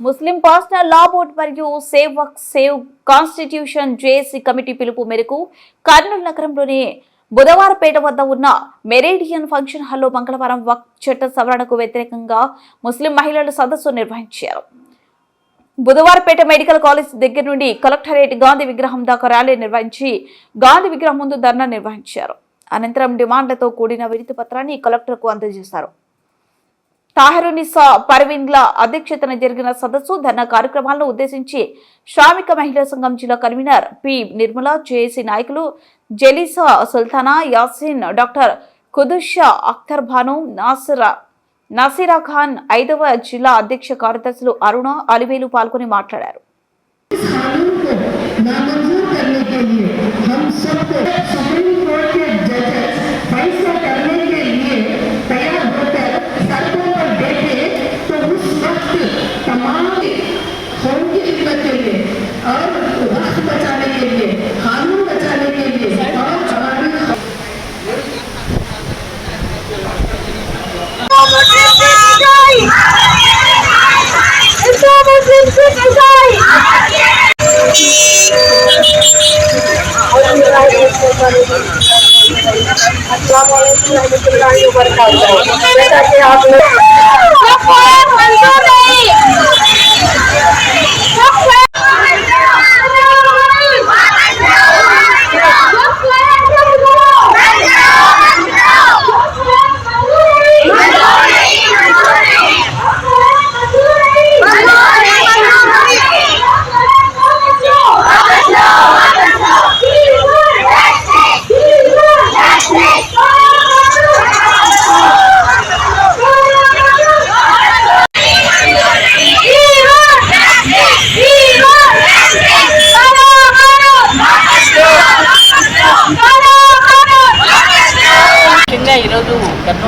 ముస్లిం personal లా board మరియు save Waqf save constitution JAC committee పిలుపు మేరకు కర్నూలు నగరంలోని బుధవారపేట వద్ద ఉన్న మెరేడియన్ ఫంక్షన్ హాల్లో మంగళవారం వక్ చట్ట సవరణకు వ్యతిరేకంగా ముస్లిం మహిళల సదస్సు నిర్వహించారు. బుధవారపేట మెడికల్ కాలేజ్ దగ్గర నుండి కలెక్టరేట్ గాంధీ విగ్రహం దాకా ర్యాలీ నిర్వహించి గాంధీ విగ్రహం ముందు ధర్నా నిర్వహించారు. అనంతరం డిమాండ్లతో కూడిన వినతి పత్రాన్ని కలెక్టర్కు అందజేశారు. తాహరునిసా పర్వీన్ల అధ్యక్షతన జరిగిన సదస్సు ధర్నా కార్యక్రమాలను ఉద్దేశించి శ్రామిక మహిళా సంఘం జిల్లా కన్వీనర్ పి. నిర్మల జేఏసీ నాయకులు జెలీసా సుల్తానా యాసిన్ డాక్టర్ కుదుషా అఖ్తర్ భాను నాసిరా నసీరా ఖాన్ ఐదవ జిల్లా అధ్యక్ష కార్యదర్శులు అరుణ అలివేలు పాల్గొని మాట్లాడారు. जैसा कि आप लोग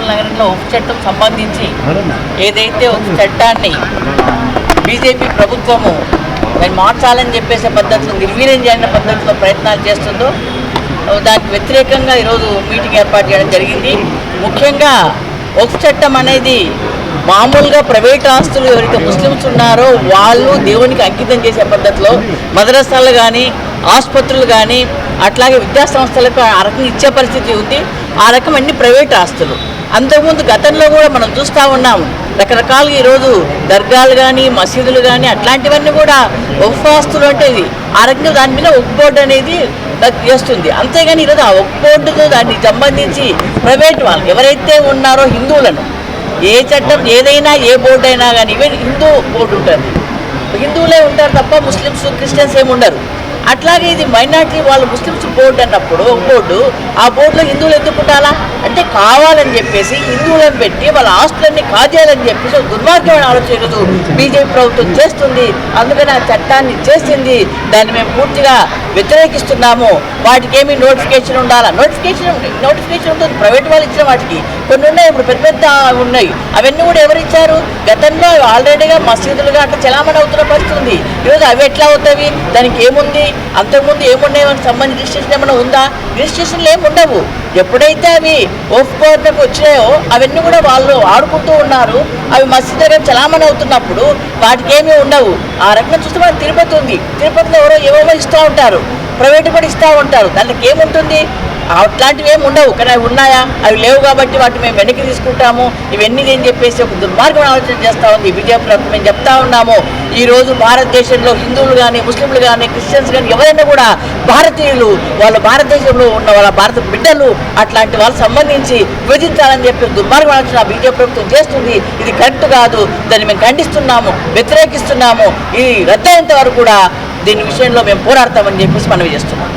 కర్నూలు నగరంలో ఒక చట్టం సంబంధించి ఏదైతే ఒక చట్టాన్ని బీజేపీ ప్రభుత్వము దాన్ని మార్చాలని చెప్పేసే పద్ధతిలో నిర్వీర్యం చేయాలనే పద్ధతిలో ప్రయత్నాలు చేస్తుందో దానికి వ్యతిరేకంగా ఈరోజు మీటింగ్ ఏర్పాటు చేయడం జరిగింది. ముఖ్యంగా ఒక చట్టం అనేది మామూలుగా ప్రైవేట్ ఆస్తులు ఎవరైతే ముస్లిమ్స్ ఉన్నారో వాళ్ళు దేవునికి అంకితం చేసే పద్ధతిలో మదరసాలు కానీ ఆసుపత్రులు కానీ అట్లాగే విద్యా సంస్థలకు ఆ రకంగా ఇచ్చే పరిస్థితి ఉంది. ఆ రకం అన్ని ప్రైవేట్ ఆస్తులు. అంతకుముందు గతంలో కూడా మనం చూస్తూ ఉన్నాం రకరకాలుగా ఈరోజు దర్గాలు కానీ మసీదులు కానీ అట్లాంటివన్నీ కూడా ఒక్క ఆస్తులు అంటే ఇది. ఆ రకంగా దాని మీద ఒక్క బోర్డు అనేది చేస్తుంది. అంతేగాని ఈరోజు ఆ ఒక్క బోర్డుతో దానికి సంబంధించి ప్రైవేట్ వాళ్ళు ఎవరైతే ఉన్నారో హిందువులను ఏ చట్టం ఏదైనా ఏ బోర్డు అయినా కానీ ఈవెన్ హిందూ బోర్డు ఉంటుంది. హిందువులే ఉంటారు తప్ప ముస్లిమ్స్ క్రిస్టియన్స్ ఏమి ఉండరు. అట్లాగే ఇది మైనార్టీ వాళ్ళు ముస్లిమ్స్ బోర్డు అన్నప్పుడు ఒక బోర్డు ఆ బోర్డులో హిందువులు ఎందుకు ఉండాలా అంటే కావాలని చెప్పేసి హిందువులను పెట్టి వాళ్ళ ఆస్తులన్నీ కాజేయాలని చెప్పేసి దుర్మార్గమైన ఆలోచన ఈరోజు బీజేపీ ప్రభుత్వం చేస్తుంది. అందుకని ఆ చట్టాన్ని చేసింది. దాన్ని మేము పూర్తిగా వ్యతిరేకిస్తున్నాము. వాటికి ఏమి నోటిఫికేషన్ ఉండాలా? నోటిఫికేషన్ నోటిఫికేషన్ ఉంటుంది. ప్రైవేట్ వాళ్ళు ఇచ్చిన వాటికి కొన్ని ఉన్నాయి. ఇప్పుడు పెద్ద పెద్ద ఉన్నాయి. అవన్నీ కూడా ఎవరు ఇచ్చారు? గతంలో ఆల్రెడీగా మసీదులుగా అట్లా చలామణి అవుతున్న పరిస్థితి ఉంది. ఈరోజు అవి ఎట్లా అవుతాయి? దానికి ఏముంది? అంతకుముందు ఏమున్నాయి? సంబంధించి రిజిస్ట్రేషన్ ఏమైనా ఉందా? రిజిస్ట్రేషన్లు ఏమి ఉండవు. ఎప్పుడైతే అవి ఒప్పుకోవడానికి వచ్చాయో అవన్నీ కూడా వాళ్ళు ఆడుకుంటూ ఉన్నారు. అవి మసీదు దగ్గర చలామణి అవుతున్నప్పుడు వాటికి ఏమీ ఉండవు. ఆ రకంగా చూస్తే మనకు తిరుపతి ఉంది. తిరుపతిలో ఎవరో ఏవేవో ఇస్తూ ఉంటారు. ప్రైవేట్ కూడా ఇస్తూ ఉంటారు. దానికి ఏముంటుంది? అట్లాంటివి ఏమి ఉండవు. కానీ అవి ఉన్నాయా? అవి లేవు కాబట్టి వాటిని మేము వెనక్కి తీసుకుంటాము. ఇవన్నీ అని చెప్పేసి ఒక దుర్మార్గం ఆలోచన చేస్తూ ఉంది. బీజేపీ ప్రభుత్వం మేము చెప్తా ఉన్నాము. ఈ రోజు భారతదేశంలో హిందువులు కానీ ముస్లింలు కానీ క్రిస్టియన్స్ కానీ ఎవరైనా కూడా భారతీయులు వాళ్ళ భారతదేశంలో ఉన్న వాళ్ళ భారత బిడ్డలు అట్లాంటి వాళ్ళకి సంబంధించి విభజించాలని చెప్పి దుర్మార్గం ఆలోచన బీజేపీ ప్రభుత్వం చేస్తుంది. ఇది కరెక్ట్ కాదు. దాన్ని మేము ఖండిస్తున్నాము. వ్యతిరేకిస్తున్నాము. ఇది రద్దయినంత వరకు కూడా దీని విషయంలో మేము పోరాడతామని చెప్పేసి మనవి చేస్తున్నాం.